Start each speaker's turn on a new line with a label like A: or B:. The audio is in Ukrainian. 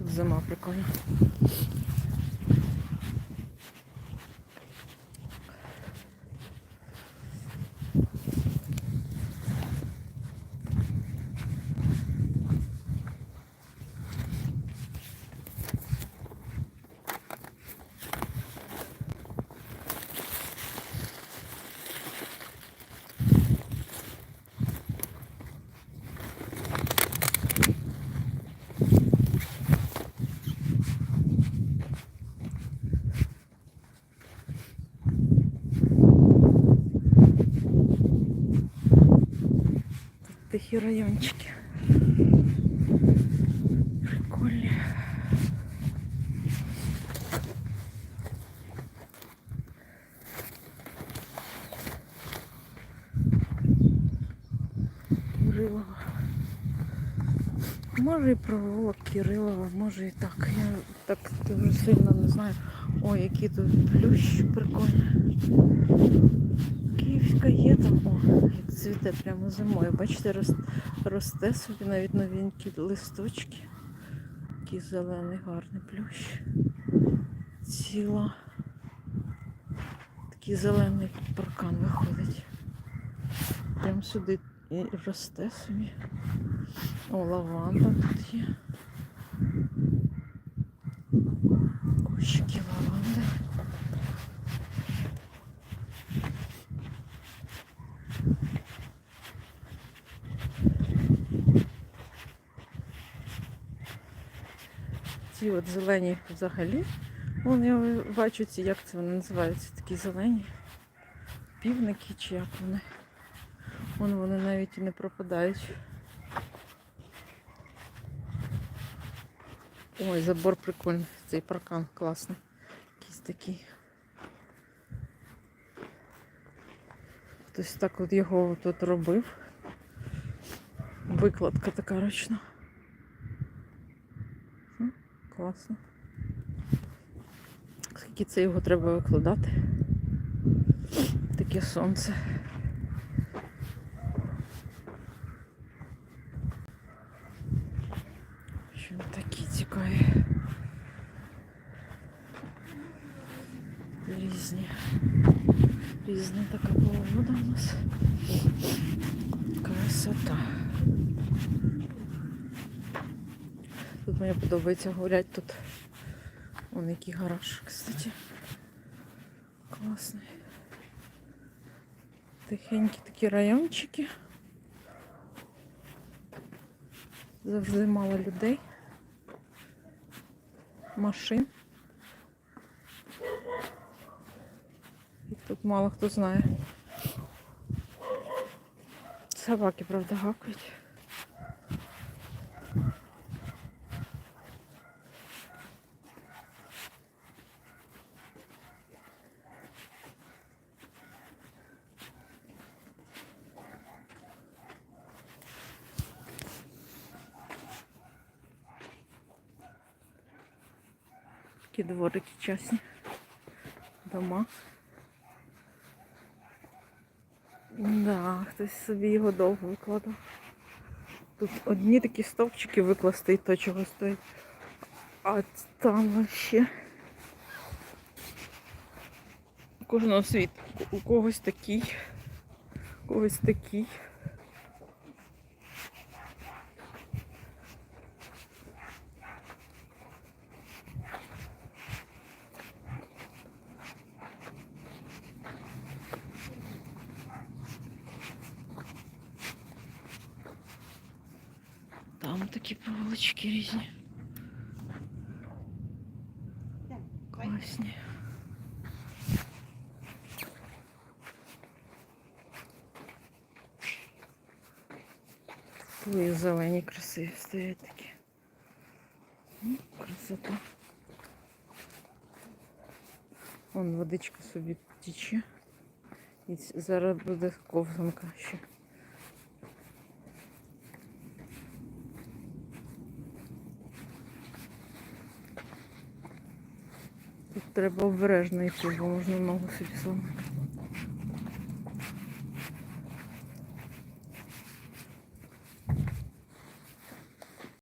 A: Тут зима прикольна. Тихі райончики. Прикольні. Кирилова. Може і провулок Кирилова, може і так. Я так дуже сильно не знаю. Ой, який тут плющ прикольний. Київська є там, о, як цвіте прямо зимою. Бачите, рос- росте собі навіть новенькі листочки. Такий зелений гарний плющ. Ціла. Такий зелений паркан виходить. Прям сюди і росте собі. О, лаванда тут є. Кущики лаванди. Ці от зелені взагалі. Я бачу ці, як це вони називаються, такі зелені. Півники чи як вони. Вон вони навіть і не пропадають. Ой, забор прикольний, цей паркан класний. Якийсь такий. Хтось так от його тут робив. Викладка така ручна. Класно. Скільки це його треба викладати? Таке сонце. Що такі цікаві. Різні. Різна така погода у нас. Красота. Тут мені подобається гулять тут. Вон який гараж, кстати. Класний. Тихенькі такі райончики. Завжди мало людей. Машин. І тут мало хто знає. Собаки, правда, гавкають. Такі дворики чесні. Дома. Да, хтось собі його довго викладав. Тут одні такі стовпчики викласти і то чого стоїть. А там у кожного світ. У когось такий, у когось такий. Там такі полочки різні. Класні. Твої зелені красиві стоять такі. Красота. Вон водичка собі тече. І зараз буде ковзанка ще. Тут треба обережно йти, бо можна ногу собі зламати.